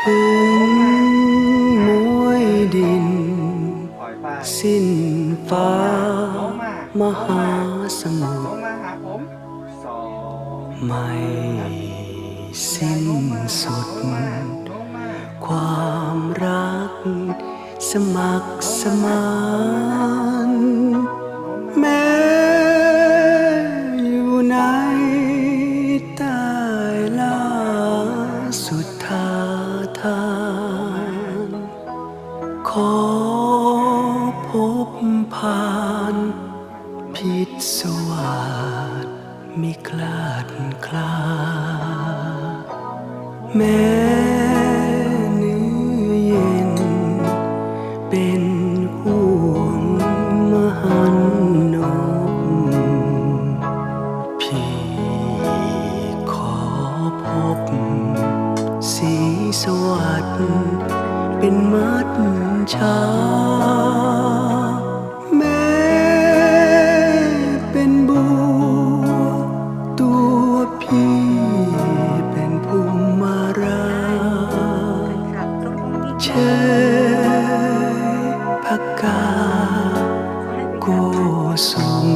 ถึงมวยดินปล่อยไปสิ้นฟ้าลงมามหาสมุลทรงมาหาผมสองไม่สิ้นสุดลงมาลงมาความรักสมัครสมาน พบผ่านผิดสวัสดมิคลาดคลา แม้เนื้อเย็น เป็นห่วงมหันนบพี่ขอพบสีสวัสดิ์เป็นมัด ช้า แม้เป็นบัวตัวพี่เป็นภูมิมาราเชยพักกาโกสม